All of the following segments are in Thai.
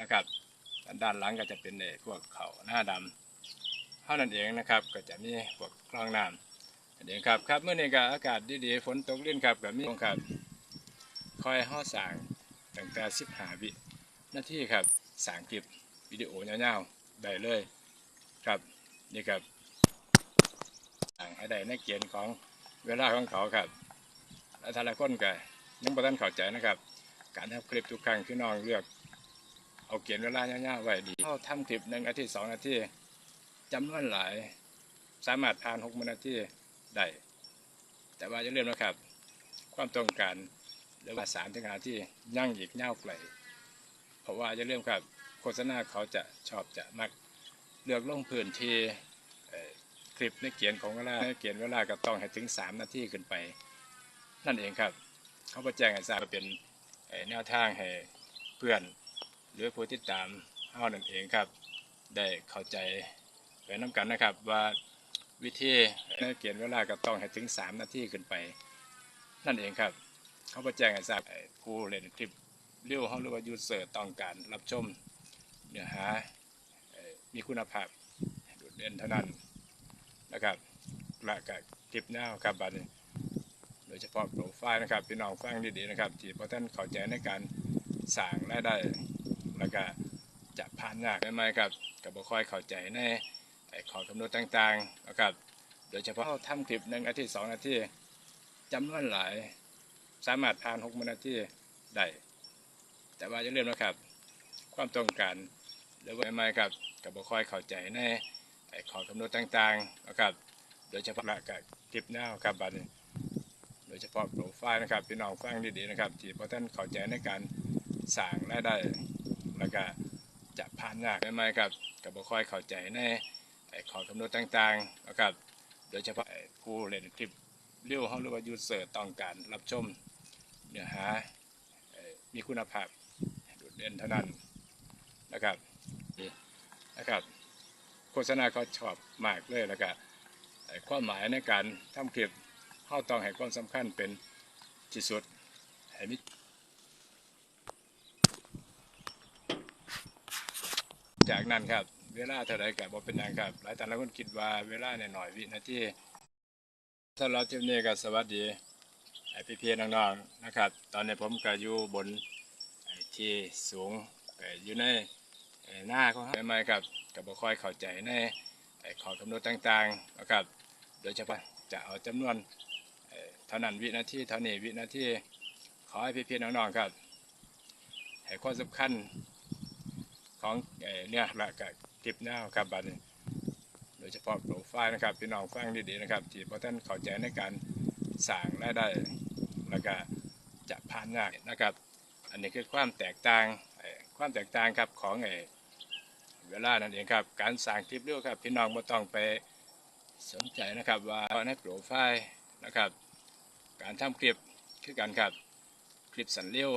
นะครับ ด้านหลังก็จะเป็นเอพวกเขาหน้าดำเท่านั้นเองนะครับ ก็จะมีพวกกล้องน้ำอันเองครับครับเมื่อนี้ก็อากาศดีๆฝนตกเล่นครับกับมีครับคอยห่อสางตั้งแต่สิบหาวินาที่ครับสางคลิปวิดีโอยาวๆได้เลยครับนี่ครับสางให้ได้ในเกณฑ์ของเวลาของเขาครับและแต่ละคนก็ยังบ่ทันเข้าใจนะครับ การทำคลิปทุกครั้งพี่น้องเลือก เอาเกียนเวลายาวๆไว้ดีเขาทำคลิปหนึ่งนาทีสองนาทีจำนวนหลาย สามารถผ่านหกนาทีได้แต่ว่าจะเริ่มนะครับ ความต้องการหรือว่าสามถึงห้าที่ยั่งอีกยาไกลเพราะว่าจะเริ่มครับโฆษณาเขาจะชอบจะมักเลือกลงพื้นที่คลิปในเกียนของเวลาในเกียนเวลาก็ต้องให้ถึงสามนาทีขึ้นไป นั่นเองครับ เขาประแจ้งให้ทราบว่าเป็นแนวทางให้เพื่อน หรือผู้ติดตามเฮานั่นเองครับ ได้เข้าใจไปน้กันนะครับว่าวิธีในเกียนเวลาก็ต้องให้ถึง 3 นาทีขึ้นไป นั่นเองครับ เขาประแจ้งให้ทราบเอ่อผู้เล่นคลิปเรียวเขาหรือว่ายูเซอร์ต้องการรับชมเนื้อหามีคุณภาพโดดเด่นเท่านั้นนะครับและกับคลิปหน้าครับบัดนี้โดยเฉพาะโปรไฟล์นะครับพี่น้องฟังดีๆนะครับที่พอท่านเข้าใจในการสร้างรายได้ แล้วก็จะผ่านยากได้ไหมครับกับบ่ค่อยเข้าใจในไอ้ข้อกำหนดต่างๆนะครับ โดยเฉพาะทำคลิปหนึ่งนาทีสองนาทีจำนวนหลาย สามารถผ่านหกนาทีได้แต่ว่าจะเริ่มนะครับ ความต้องการหรือว่าไม่ครับกับบ่ค่อยเข้าใจในไอ้ข้อกำหนดต่างๆนะครับ โดยเฉพาะกับคลิปหน้าครับบัดนี้โดยเฉพาะโปรไฟล์นะครับพี่น้องฟังดีๆนะครับที่พอท่านเข้าใจในการสร้างรายได้ แล้วก็จะผ่านยากได้ไหมครับกับบ่ค่อยเข้าใจในไอ้ข้อกำหนดต่างๆนะครับ โดยเฉพาะผู้เล่นคลิปเรียวเขาหรือว่ายูเซอร์ต้องการรับชมเนื้อหามีคุณภาพโดดเด่นเท่านั้นนะครับนะครับ โฆษณาเขาชอบมากเลยแล้วก็ไอ้ความหมายในการทำคลิปเข้าต้องให้ความสำคัญเป็นที่สุดให้มิ จากนั้นครับ เวลาเท่าไรกับบ่เป็นหยังครับ หลายท่านหลายคนคิดว่าเวลาเนี่ยหน่อยวินาทีสำหรับคลิปนี้ก็สวัสดีไอพี่เพียน้องๆนะครับ ตอนนี้ผมก็อยู่บนที่สูงอยู่ในหน้าของเขาใหม่ๆครับก็บ่ค่อยเข้าใจในขอกำหนดต่างๆนะครับ โดยเฉพาะจะเอาจำนวนเท่านั้นวินาทีเท่านี้วินาทีขอให้พี่ๆน้องๆครับให้ความสำคัญ ของเนี่ยและกับคลิปหน้าครับบัดนี้โดยเฉพาะโปรไฟล์นะครับพี่น้องฟังดีๆนะครับ ที่พอท่านเข้าใจในการสร้างรายได้แล้วก็จะผ่านยากนะครับ อันนี้คือความแตกต่างความแตกต่างครับของเอ่อเวลานั่นเองครับ การสร้างคลิปเร็วครับ พี่น้องไม่ต้องไปสนใจนะครับว่าในโปรไฟล์นะครับ การทำคลิปคือการครับคลิปสันเร็ว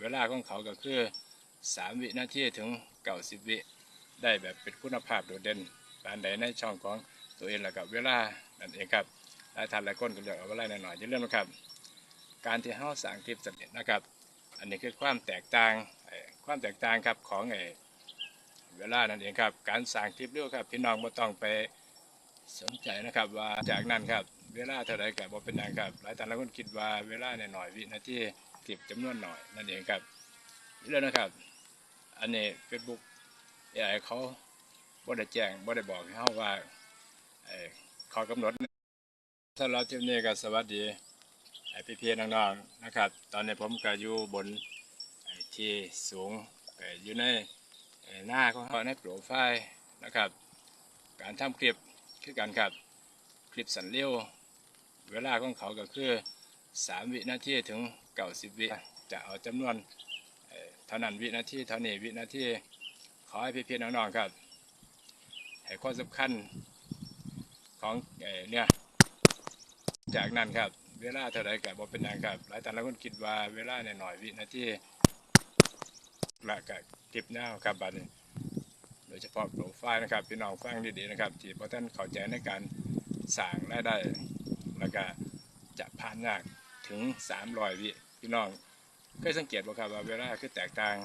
เวลาของเขาก็คือ 3 วินาทีถึง 90 วิได้แบบเป็นคุณภาพโดดเด่นปานใดในช่องของตัวเองแล้วกับเวลานั่นเองครับหลายท่านหลายคนก็เลือกเอาเวลาหน่อยๆจะเรื่องนะครับ การที่เฮาสั่งคลิปสำเร็จนะครับ อันนี้คือความแตกต่างความแตกต่างครับของเอ่อเวลานั่นเองครับ การสั่งคลิปเร็วครับพี่น้องไม่ต้องไปสนใจนะครับว่าจากนั้นครับเวลาเท่าไรกับว่าเป็นหยังครับหลายท่านหลายคนคิดว่าเวลาหน่อยวินาทีคลิปจำนวนหน่อยนั่นเองครับ นี่เลยนะครับ อันนี้เฟซบุ๊กเอไอเขาบ่ได้แจ้งบ่ได้บอกให้เขาว่าเอ่อเขากำหนดสำหรับคลิปนี้ก็สวัสดีไอพี่พี่ๆน้องๆนะครับ ตอนนี้ผมก็อยู่บนที่สูงอยู่ในหน้าของเขาในโปรไฟล์นะครับ การทำคลิปคือกันครับคลิปสันเร็วเวลาของเขาก็คือ 3 วินาทีถึง90วิจะเอาจำนวน เท่านั้นวินาทีเท่านี้วินาทีขอให้พี่ๆน้องๆครับให้ความสำคัญของเอเนี่ยจากนั้นครับ เวลาเท่าไรกับว่าเป็นหยังครับ หลายท่านหลายคนคิดว่าเวลาเนี่ยหน่อยวินาทีละกับคลิปหน้าครับบัดนี้โดยเฉพาะโปรไฟล์นะครับ พี่น้องฟังดีๆนะครับ ที่พอท่านเข้าใจในการสร้างรายได้แล้วก็จะผ่านยากถึง 300 วิพี่น้อง เคยสังเกตบ่ครับว่าเวลาคือแตกต่าง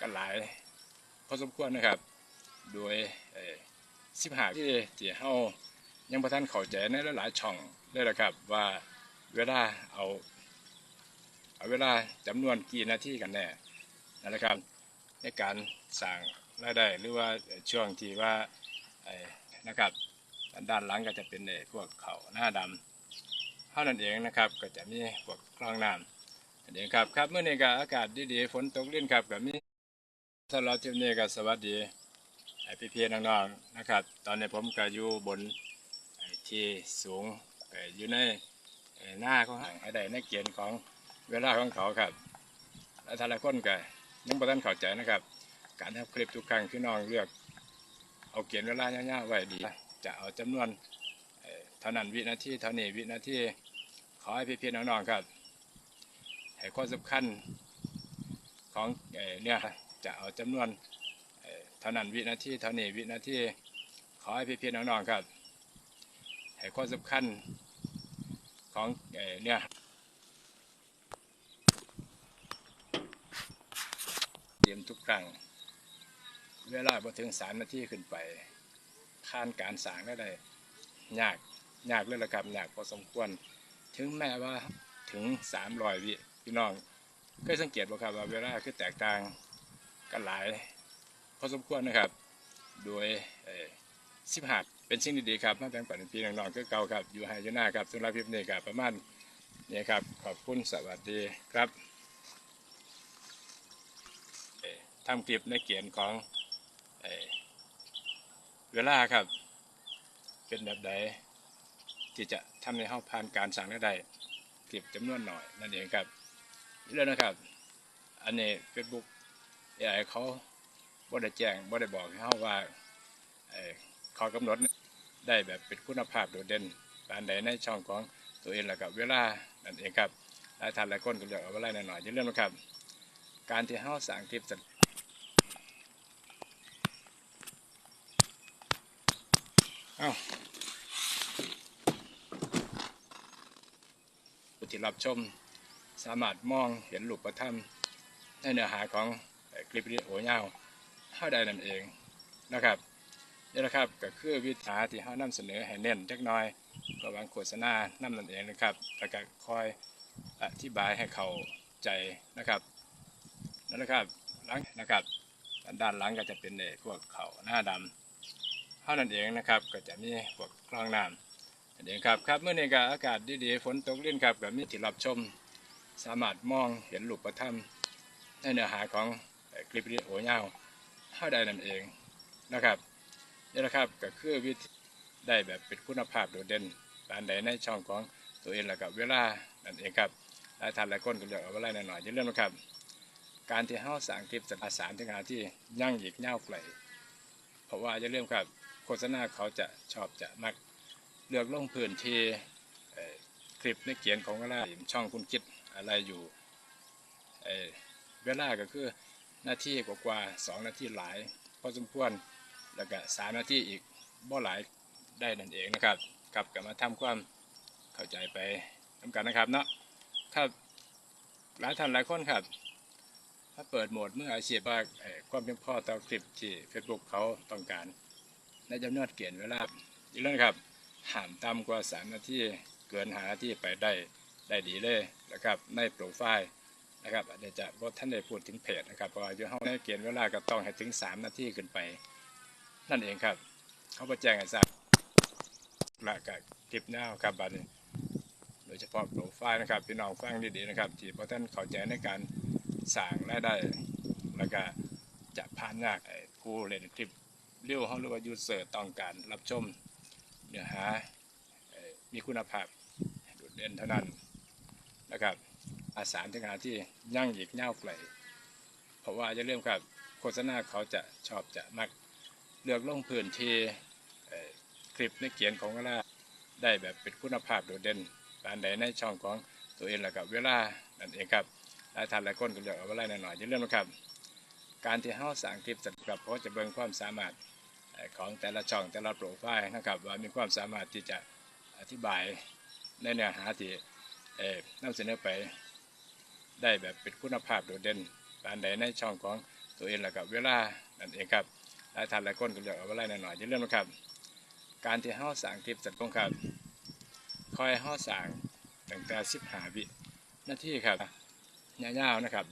กันหลายพอสมควรนะครับ โดยสิบหาที่ที่เฮายังประท่านเข้าใจในหลายๆช่องเลยละครับ ว่าเวลาเอาเอาเวลาจำนวนกี่นาทีกันแน่นั่นแหละครับ ในการสั่งรายได้หรือว่าช่วงที่ว่านะครับด้านหลังก็จะเป็นพวกเขาหน้าดำเท่านั้นเองนะครับ ก็จะมีพวกกลองน้ำ อันนี้ครับครับเมื่อนี้ก็อากาศดีๆฝนตกเล่นครับก็มีสำหรับทริปนี้ก็สวัสดีไอพี่ๆน้องๆนะครับ ตอนนี้ผมก็อยู่บนที่สูงอยู่ในหน้าของไอ้ใดในเกียนของเวลาของเขาครับและท่านละคนก็ยังบ่ทันเข้าใจนะครับ การทำคลิปทุกครั้งพี่น้องเลือก เอาเกียนเวลายาวๆไว้ดี จะเอาจำนวนเท่านั้นวินาทีเท่านี้วินาทีขอให้พี่ๆน้องๆครับ ข้อสำคัญของเอเนี่ยจะเอาจำนวนเท่านั้นวินาทีเท่านี้วินาทีขอให้พี่ๆน้องๆครับให้ข้อสำคัญของเอเนี่ยเตรียมทุกครั้งเวลาพอถึงสามนาทีขึ้นไปผ่านการสางได้เลยยากยากเลยละครับยากพอสมควร ถึงแม้ว่าถึงสามรอยวิ พี่น้องเคยสังเกตบ่ครับว่าเวลาคือแตกต่างกันหลายพอสมควรนะครับ โดยสิบหัดเป็นสิ่งดีๆครับมาแบ่งปันพี่น้องๆก็เก่าครับ อยู่ให้อยู่หน้าครับสำหรับคลิปนี้ครับประมาณนี้ครับ ขอบคุณสวัสดีครับทำคลิปในเกียนของเอเวลาครับ เป็นแบบใดที่จะทำให้เข้าผ่านการสั่งได้คลิปจำนวนหน่อยนั่นเองครับ เรื่องนะครับ อันนี้เฟซบุ๊กเอ้เขาบ่ได้แจ้งบ่ได้บอกให้เฮาว่าเข้อกำหนดได้แบบเป็นคุณภาพโดดเด่นปานใดในช่องของตัวเองแล้วกับเวลานั่นเองครับหลายท่านหลายคนก็เลือกเอาเวลาหน่อยๆอย่าลืมนะครับ การที่เฮาสร้างคลิปสันเอ้าผู้ที่รับชม สามารถมองเห็นรูปธรรมในเนื้อหาของคลิปวิดีโอยาเท่าใดนั่นเองนะครับนี่นะครับก็คือวิธีที่เขานำเสนอให้เน้นจักน้อยระหวังโฆษณานำนั่นเองนะครับแล้วก็คอยอธิบายให้เข้าใจนะครับนั่นนะครับหลังนะครับ ด้านหลังก็จะเป็นเอ่อพวกเขาหน้าดำเท่านั้นเองนะครับก็จะมีพวกกล้องน้ำนั่นเองครับครับเมื่อในก็อากาศดีๆฝนตกเล่นครับก็มีที่รับชม สามารถมองเห็นรูปธรรมในเนื้อหาของคลิปวิดีโอยาเท่าใดนั่นเองนะครับนี่นะครับก็คือวิธีได้แบบเป็นคุณภาพโดดเด่นปานใดในช่องของตัวเองแล้วกับเวลานั่นเองครับหลายท่านหลายคนก็เลือกเอาเวลาหน่อยๆอย่าลืมนะครับ การที่เฮาสร้างคลิปสาสารถึงหาที่ยั่งอีกยาไกลเพราะว่าอย่าลืมครับโฆษณาเขาจะชอบจะมักเลือกลงพื้นที่คลิปในเขียนของเวลาช่องคุณคิด อะไรอยู่เอ่อเวลาก็คือหน้าที่กว่าๆสองนาทีหลายพอสมควรแล้วก็สามนาทีอีกบ่หลายได้นั่นเองนะครับกับกับมาทำความเข้าใจไปทำกันนะครับเนาะครับหลายท่านหลายคนครับ ถ้าเปิดโหมดเมื่ออาชีพว่าความเพียงพอต่อคลิปที่ Facebook เขาต้องการในจำนวนเกียนเวลาอีกเรื่องครับห้ามต่ำกว่าสามนาทีเกินหานาทีไปได้ ได้ดีเลยนะครับในโปรไฟล์นะครับเดี๋ยวจะบท่านได้พูดถึงเพจนะครับเพราะว่าอยู่ห้องในเกณฑ์เวลาก็ต้องให้ถึง 3 นาทีขึ้นไป นั่นเองครับ เขาไปแจ้งให้ทราบและกับคลิปหน้าครับบัดนี้โดยเฉพาะโปรไฟล์นะครับพี่น้องฟังดีๆนะครับที่พอท่านเข้าใจในการสั่งรายได้แล้วก็จะผ่านยากผู้เล่นคลิปเรียวเขาหรือว่ายูเซอร์ต้องการรับชมเนื้อหามีคุณภาพโดดเด่นเท่านั้น นะครับ อาสารถึงหาที่ยั่งอีกเง่าวไกลเพราะว่าจะเริ่มครับโฆษณาเขาจะชอบจะมักเลือกลงพื้นที่คลิปในเขียนของเวลาได้แบบเป็นคุณภาพโดดเด่นปานใดในช่องของตัวเองแล้วกับเวลานั่นเองครับหลายท่านหลายคนก็เลือกเอาเวลาหน่อยๆอย่าลืมนะครับ การที่เฮาสั่งคลิปสัตว์กับเขาจะเบิ่งความสามารถของแต่ละช่องแต่ละโปรไฟล์นะครับ ว่ามีความสามารถที่จะอธิบายในเนื้อหาที่ นำเสนอไปได้แบบเป็นคุณภาพโดดเด่นตานใดในช่องของตัวเองแล้วกับเวลานั่นเองครับหลายท่านหลายคนก็เลือกเอาเวลาหน่อยๆอย่าลืมนะครับ การที่ห้าสั่งคลิปจัดกงครับคอยห้าสั่งตั้งแต่15วินาทีครับยาวๆนะครับ